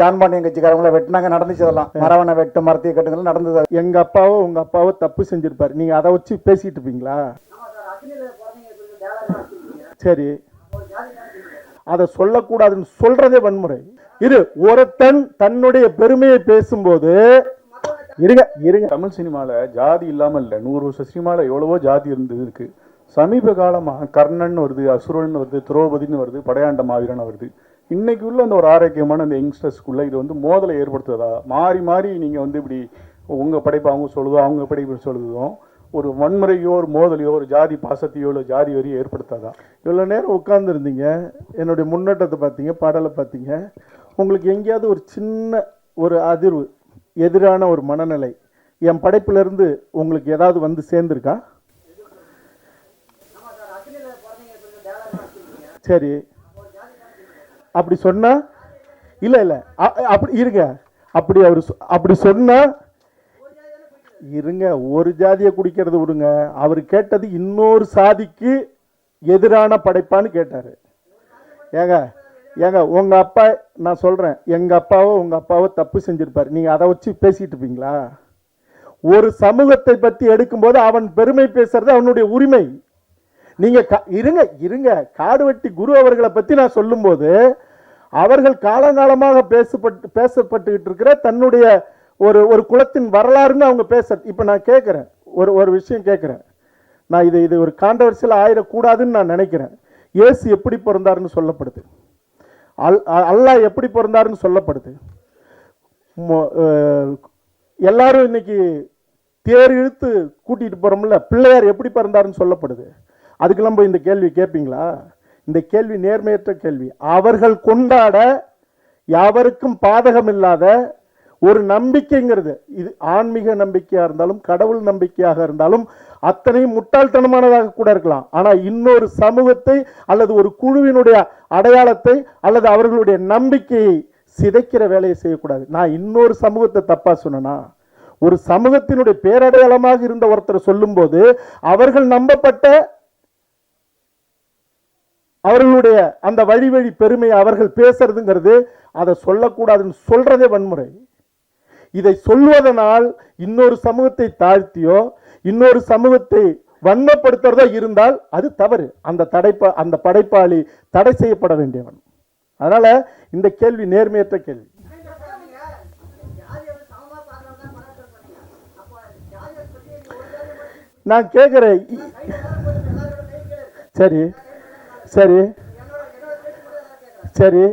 ஜான்பாண்டியன் கட்சிக்காரங்கள வெட்டினாங்க நடந்துச்சு அதெல்லாம். மரவனை வெட்டு மரத்திய கட்டுங்கள் நடந்தது எங்க அப்பாவோ உங்க அப்பாவோ தப்பு செஞ்சிருப்பாரு. நீங்க அதை வச்சு பேசிட்டு இருப்பீங்களா? சரி. அதை சொல்லக்கூடாதுன்னு சொல்றதே வன்முறை. இரு ஒருத்தன் தன்னுடைய பெருமையை பேசும்போது இருங்க இருங்க. தமிழ் சினிமாவில் ஜாதி இல்லாமல் இல்லை. நூறு வருஷம் சினிமாவில் எவ்வளவோ ஜாதி இருந்தது இருக்கு. சமீப காலமாக கர்ணன் வருது அசுரன் வருது திரௌபதின்னு வருது படையாண்ட மாவீரன் வருது. இன்றைக்கி உள்ள அந்த ஒரு ஆரோக்கியமான அந்த யங்ஸ்டர்ஸ்க்குள்ளே இது வந்து மோதலை ஏற்படுத்துறதா? மாறி மாறி நீங்கள் வந்து இப்படி உங்கள் படைப்பு அவங்க சொல்லுதோ அவங்க படைப்பு சொல்லுதோ ஒரு வன்முறையோ ஒரு மோதலையோ ஒரு ஜாதி பாசத்தையோ இல்லை ஜாதி வரியோ ஏற்படுத்தாதா? இவ்வளோ நேரம் உட்காந்துருந்தீங்க என்னுடைய முன்னேற்றத்தை பார்த்தீங்க பாடலை பார்த்தீங்க. உங்களுக்கு எங்கேயாவது ஒரு சின்ன ஒரு அதிர்வு எதிரான ஒரு மனநிலை என் படைப்பிலிருந்து உங்களுக்கு ஏதாவது வந்து சேர்ந்துருக்கா? சரி. அப்படி சொன்னா இல்லை இல்லை அப்படி இருங்க. அப்படி அவர் சொ- அப்படி சொன்னா இருங்க ஒரு ஜாதியை குடிக்கிறது விடுங்க. அவர் கேட்டது இன்னொரு சாதிக்கு எதிரான படைப்பான்னு கேட்டார். ஏங்க ஏங்க உங்கள் அப்பா நான் சொல்கிறேன் எங்கள் அப்பாவோ உங்கள் அப்பாவோ தப்பு செஞ்சுருப்பார். நீங்கள் அதை வச்சு பேசிகிட்டு இருப்பீங்களா? ஒரு சமூகத்தை பற்றி எடுக்கும்போது அவன் பெருமை பேசுறது அவனுடைய உரிமை. நீங்க இருங்க இருங்க. காடுவெட்டி குரு அவர்களை பத்தி நான் சொல்லும்போது அவர்கள் காலங்காலமாக பேசப்பட்டு பேசப்பட்டுக்கிட்டு இருக்கிற தன்னுடைய ஒரு ஒரு குலத்தின் வரலாறுன்னு அவங்க பேச இப்போ நான் கேட்குறேன் ஒரு ஒரு விஷயம் கேட்குறேன் நான் இது இது ஒரு கான்ட்ரவர்சியல் ஆயிடக்கூடாதுன்னு நான் நினைக்கிறேன். இயேசு எப்படி பிறந்தாருன்னு சொல்லப்படுது. அல் அ- அல்லாஹ் எப்படி பிறந்தாருன்னு சொல்லப்படுது. எல்லாரும் இன்னைக்கு தேர் இழுத்து கூட்டிகிட்டு போகிறோம்ல பிள்ளையார் எப்படி பிறந்தாருன்னு சொல்லப்படுது. அதுக்கெல்லாம் போய் இந்த கேள்வி கேட்பீங்களா இந்த கேள்வி நேர்மையற்ற கேள்வி. அவர்கள் கொண்டாட யாவருக்கும் பாதகம் இல்லாத ஒரு நம்பிக்கைங்கிறது. இது ஆன்மீக நம்பிக்கையாக இருந்தாலும் கடவுள் நம்பிக்கையாக இருந்தாலும் அத்தனையும் முட்டாள்தனமானதாக கூட இருக்கலாம். ஆனால் இன்னொரு சமூகத்தை அல்லது ஒரு குழுவினுடைய அடையாளத்தை அல்லது அவர்களுடைய நம்பிக்கையை சிதைக்கிற வேலையை செய்யக்கூடாது. நான் இன்னொரு சமூகத்தை தப்பாக சொன்னேன்னா ஒரு சமூகத்தினுடைய பேரடையாளமாக இருந்த ஒருத்தர் சொல்லும்போது அவர்கள் நம்பப்பட்ட அவர்களுடைய அந்த வழி வழி பெருமையை அவர்கள் பேசுறதுங்கிறது அதை சொல்லக்கூடாதுன்னு சொல்றதே வன்முறை. இதை சொல்வதனால் இன்னொரு சமூகத்தை தாழ்த்தியோ இன்னொரு சமூகத்தை வண்ணப்படுத்துறதோ இருந்தால் அது தவறு. அந்த தடைப்ப அந்த படைப்பாளி தடை செய்யப்பட வேண்டியவன். அதனால இந்த கேள்வி நேர்மையற்ற கேள்வி. நான் கேட்குறேன் சரி. சரி. சரி.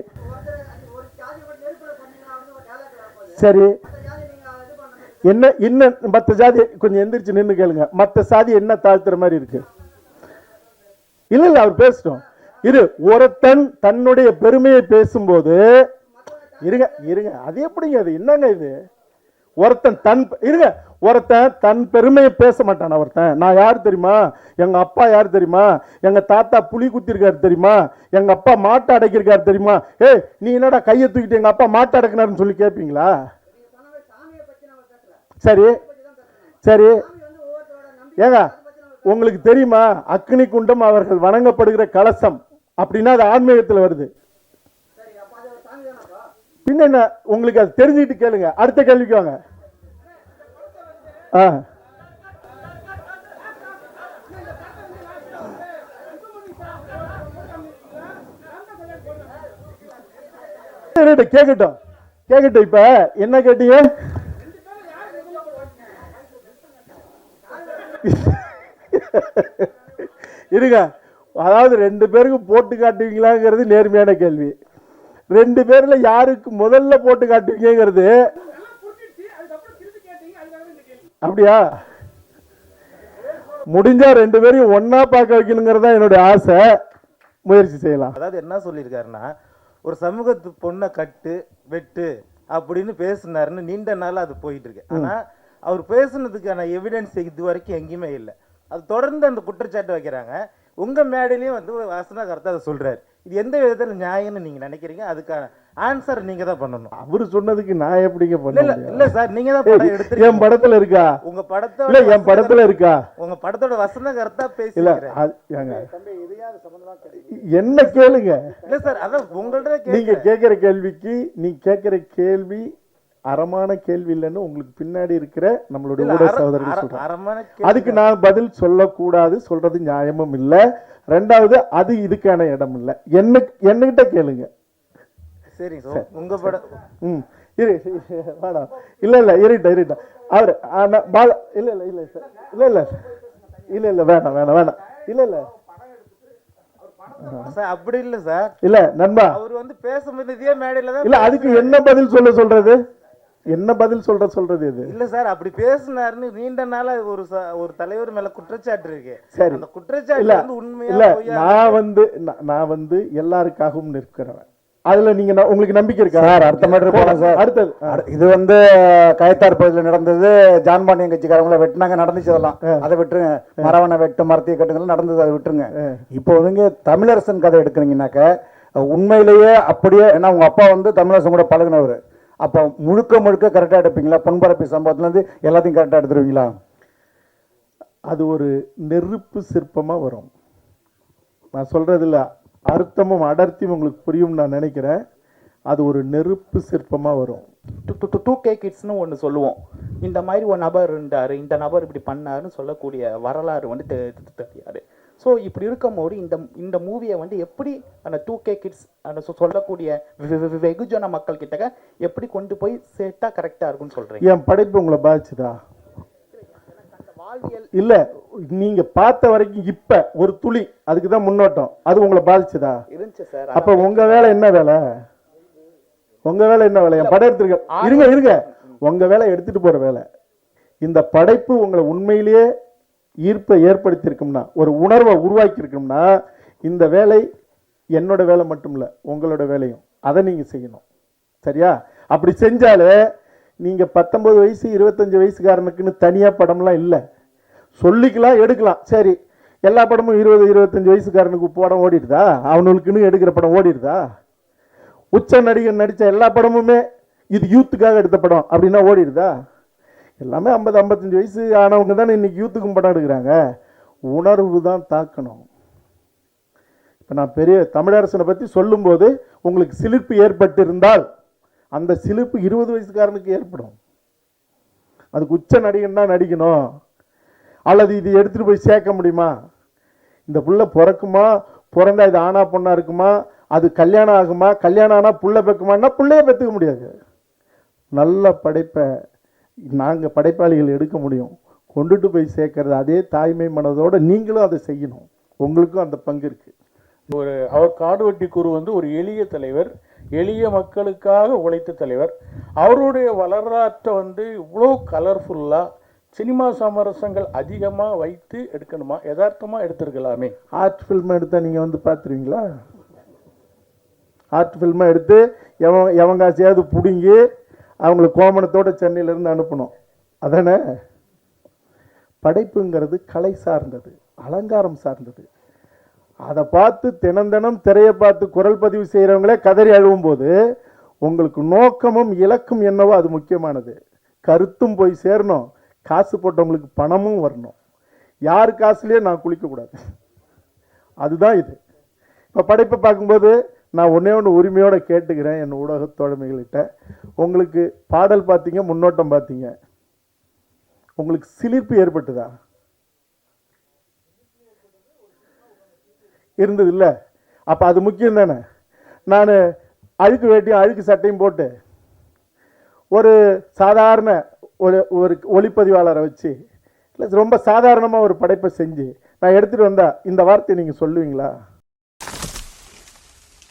சரி. என்ன இன்னும் மற்ற ஜாதி கொஞ்சம் எந்திரிச்சு நின்று கேளுங்க. மற்ற சாதி என்ன தாழ்த்துற மாதிரி இருக்கு? இல்ல இல்ல அவர் பேசட்டும். இரு ஒருத்தன் தன்னுடைய பெருமையை பேசும்போது இருங்க இருங்க. அது எப்படிங்க அது என்னங்க இது? ஒருத்தன் தன் இருங்க. ஒருத்தன் தன் பெருமையை பேச மாட்டான் ஒருத்தன் நான் யார் தெரியுமா? எங்கள் அப்பா யார் தெரியுமா? எங்கள் தாத்தா புலி குத்திருக்காரு தெரியுமா? எங்கள் அப்பா மாட்டை அடைக்கிருக்காரு தெரியுமா? ஏய் நீ என்னடா கையை தூக்கிட்டு எங்கள் அப்பா மாட்டை அடைக்கினாருன்னு சொல்லி கேட்பீங்களா சரி. சரி. ஏங்க உங்களுக்கு தெரியுமா? அக்னி குண்டம் அவர்கள் வணங்கப்படுகிற கலசம் அப்படின்னா அது ஆன்மீகத்தில் வருது. பின்ன என்ன? உங்களுக்கு அது தெரிஞ்சுக்கிட்டு கேளுங்க. அடுத்த கேள்விக்கு வாங்க. ஆ. கேக்கட்டும். கேட்கட்டும் கேட்கட்டும் இப்ப. என்ன கேட்டீங்க? இருங்க. அதாவது ரெண்டு பேருக்கு போட்டு காட்டுவீங்களாங்கிறது நேர்மையான கேள்வி. ரெண்டு பேர்ல யாருக்கு முதல்ல போட்டு காட்டுவீங்கிறது அப்படியா? முடிஞ்சா ரெண்டு பேரையும் ஒண்ணா பார்க்க வைக்கணுங்கிறது தான் என்னுடைய ஆசை. முயற்சி செய்யலாம். அதாவது என்ன சொல்லியிருக்காருன்னா ஒரு சமூகத்து பொண்ணை கட்டு வெட்டு அப்படின்னு பேசினாருன்னு நீண்ட நாள் அது போயிட்டு இருக்கு ஆனா அவர் பேசுனதுக்கான எவிடன்ஸ் இது வரைக்கும் எங்கேயுமே இல்லை. அது தொடர்ந்து அந்த குற்றச்சாட்டு வைக்கிறாங்க. உங்க மேடையிலயும் வந்து வாசனா கருத்து அதை சொல்றாரு. இது எந்த விதத்துல நியாயம்னு நீங்க நினைக்கிறீங்க? அதுக்கான ஆன்சர் நீங்க தான் பண்ணணும். அவரு சொன்னதுக்கு நான் எப்படிங்க இல்ல பண்ண இல்ல முடியும்? இல்ல சார் நீங்க தான் படம் என் எடுத்துருக்கீங்க. படத்துல இருக்கா? உங்க படத்தோட இல்ல என் படத்துல இருக்கா? உங்க படத்தோட வசன கருத்தா இல்ல பேசிக்கிறேன் அது- ஏங்க. என்ன கேளுங்க. இல்ல சார் அதான் உங்கள்ட்ட நீங்க கேட்க கேட்கிற கேள்விக்கு நீ கேட்கிற கேள்வி அறமான கேள்வி இல்லைன்னு உங்களுக்கு பின்னாடி இருக்கிற நம்மளுடைய ஊடக சகோதரர்கள் சொல்றாங்க. அரமான அதுக்கு நான் பதில் சொல்லக்கூடாது சொல்றது நியாயமும் இல்ல. ரெண்டாவது அது இதுக்கான இடம் இல்ல. என்ன என்னகிட்ட கேளுங்க. சரிங்க சார். உங்க படம் ம் இரு வேணாம் இல்ல இல்ல இருட்டா இருட்டா. அவர் ஆனா, பால இல்ல இல்ல இல்ல சார். இல்ல இல்ல இல்ல இல்ல வேணாம் வேணாம் வேணாம். இல்ல இல்ல. சார் அப்படி இல்ல சார். இல்ல நண்பா. அவர் வந்து பேசும்போது இதே மேடையில தான் இல்ல அதுக்கு என்ன பதில் சொல்ல சொல்றது? என்ன பதில் சொல்ற சொல்றது இது? இல்ல சார் அப்படி பேசினாருன்னு நீண்ட நாளா ஒரு ஒரு தலைவர் மேல குற்றச்சாட்டு இருக்கு. சரி. அந்த குற்றச்சாட்டு வந்து உண்மையா நான் வந்து நான் வந்து எல்லாருக்காகவும் நிற்கிறவன். அதுல நீங்க உங்களுக்கு நம்பிக்கை இருக்கா? சார், அடுத்த matter போலாம் சார். அடுத்தது. இது வந்து கயத்தார் பகுதியில் நடந்தது ஜான்பாண்டியன் கட்சிக்காரங்கள வெட்டினாங்க நடந்துச்சு அதெல்லாம். அதை விட்டுருங்க. மரவனை வெட்டு மரத்திய கட்டுங்கள் நடந்தது அதை விட்டுருங்க. இப்போ வந்து தமிழரசன் கதை எடுக்கிறீங்கனாக்க உண்மையிலேயே அப்படியே ஏன்னா உங்க அப்பா வந்து தமிழரசன் கூட பழகுனவர். அப்போ முழுக்க முழுக்க கரெக்டாக எடுப்பீங்களா? பொன்பரப்பி சம்பவத்துலேருந்து எல்லாத்தையும் கரெக்டாக எடுத்துருவீங்களா? அது ஒரு நெருப்பு சிற்பமா வரும். நான் சொல்றது இல்ல அர்த்தமும் அடர்த்தியும் உங்களுக்கு புரியும் நான் நினைக்கிறேன். அது ஒரு நெருப்பு சிற்பமா வரும். டூ கே கிட்ஸ்னு ஒன்று சொல்லுவோம். இந்த மாதிரி ஒரு நபர் இருந்தார் இந்த நபர் இப்படி பண்ணாருன்னு சொல்லக்கூடிய வரலாறு வந்து தெரியாது. ஸோ இப்படி இருக்கும்போது இந்த இந்த மூவியை வந்து எப்படி அந்த டூ கே கிட்ஸ் அந்த சொல்லக்கூடிய வெகுஜன மக்கள் கிட்ட எப்படி கொண்டு போய் சேர்த்தா கரெக்டாக இருக்கும்னு சொல்கிறீங்க என் படைப்பு உங்களை பாதிச்சுதா? இல்ல நீங்க பார்த்த வரைக்கும் இப்ப ஒரு துளி அதுக்கு தான் முன்னோட்டம். அது உங்களை பாதிச்சுதா? இருந்துச்சு சார் அப்ப உங்க வேலை என்ன வேலை? உங்க வேலை என்ன வேலை? என் படம் எடுத்திருக்க இருங்க இருங்க. உங்க வேலை எடுத்துட்டு போற வேலை. இந்த படைப்பு உங்களை உண்மையிலேயே ஈர்ப்பை ஏற்படுத்தியிருக்கும்னா ஒரு உணர்வை உருவாக்கி இருக்கும்னா இந்த வேலை என்னோட வேலை மட்டும் இல்ல உங்களோட வேலையும். அதை நீங்க செய்யணும். சரியா? அப்படி செஞ்சாலே நீங்க பத்தொன்பது வயசு இருபத்தஞ்சு வயசுக்காரனுக்குன்னு தனியா படம்லாம் இல்லை. சொல்லிக்கலாம் எடுக்கலாம். சரி எல்லா படமும் இருபது இருபத்தஞ்சி வயசுக்காரனுக்கு படம் ஓடிடுதா? அவனுக்குன்னு எடுக்கிற படம் ஓடிடுதா? உச்ச நடிகர் நடித்த எல்லா படமுமே இது யூத்துக்காக எடுத்த படம் அப்படின்னா ஓடிடுதா? எல்லாமே ஐம்பது ஐம்பத்தஞ்சு வயசு ஆனவங்க தானே இன்னைக்கு யூத்துக்கும் படம் எடுக்கிறாங்க. உணர்வு தான் தாக்கணும். இப்போ நான் பெரிய தமிழரசனை பற்றி சொல்லும்போது உங்களுக்கு சிலிர்ப்பு ஏற்பட்டிருந்தால் அந்த சிலிர்ப்பு இருபது வயசுக்காரனுக்கு ஏற்படும். அதுக்கு உச்ச நடிகன் தான் நடிக்கணும். அல்லது இது எடுத்துகிட்டு போய் சேர்க்க முடியுமா? இந்த புள்ள பிறக்குமா? பிறந்தா இது ஆணா பொண்ணாக இருக்குமா? அது கல்யாணம் ஆகுமா? கல்யாணம் ஆனால் புள்ள பெக்குமான்னா புள்ளைய பெற்றுக்க முடியாது. நல்ல படைப்பை நாங்கள் படைப்பாளிகள் எடுக்க முடியும். கொண்டுட்டு போய் சேர்க்கறது அதே தாய்மை மனதோட நீங்களும் அதை செய்யணும். உங்களுக்கும் அந்த பங்கு இருக்குது ஒரு அவர் காடுவெட்டி குரு வந்து ஒரு எளிய தலைவர் எளிய மக்களுக்காக உழைத்த தலைவர். அவருடைய வரலாற்றை வந்து இவ்வளோ கலர்ஃபுல்லாக சினிமா சமரசங்கள் அதிகமாக வைத்து எடுக்கணுமா? யதார்த்தமாக எடுத்துருக்கலாமே. ஆர்ட் ஃபில்ம் எடுத்தால் நீங்கள் வந்து பார்த்துருவீங்களா? ஆர்ட் ஃபில்மை எடுத்து எவன் எவன் காசையாவது பிடுங்கி அவங்கள கோமணத்தோடு சென்னையிலேருந்து அனுப்பணும். அதானே? படைப்புங்கிறது கலை சார்ந்தது அலங்காரம் சார்ந்தது. அதை பார்த்து தினம் தினம் திரையை பார்த்து குரல் பதிவு செய்கிறவங்களே கதறி அழுவும்போது உங்களுக்கு நோக்கமும் இலக்கும் என்னவோ அது முக்கியமானது. கருத்தும் போய் சேரணும். காசு போட்டவங்களுக்கு பணமும் வரணும். யார் காசுலேயே நான் குளிக்கக்கூடாது. அதுதான் இது. இப்போ படைப்பை பார்க்கும்போது நான் ஒன்றே ஒன்று உரிமையோடு கேட்டுக்கிறேன் என் ஊடக தோழமைகள்கிட்ட. உங்களுக்கு பாடல் பார்த்தீங்க முன்னோட்டம் பார்த்தீங்க. உங்களுக்கு சிலிர்ப்பு ஏற்பட்டுதா? இருந்தது இல்லை அப்போ அது முக்கியம் தானே? நான் அழுக்கு வேட்டியும் அழுக்கு சட்டையும் போட்டு ஒரு சாதாரண ஒரு ஒரு ஒளிப்பதிவாளரை வச்சு இல்லை ரொம்ப சாதாரணமாக ஒரு படைப்பை செஞ்சு நான் எடுத்துகிட்டு வந்தால் இந்த வார்த்தையை நீங்கள் சொல்லுவீங்களா?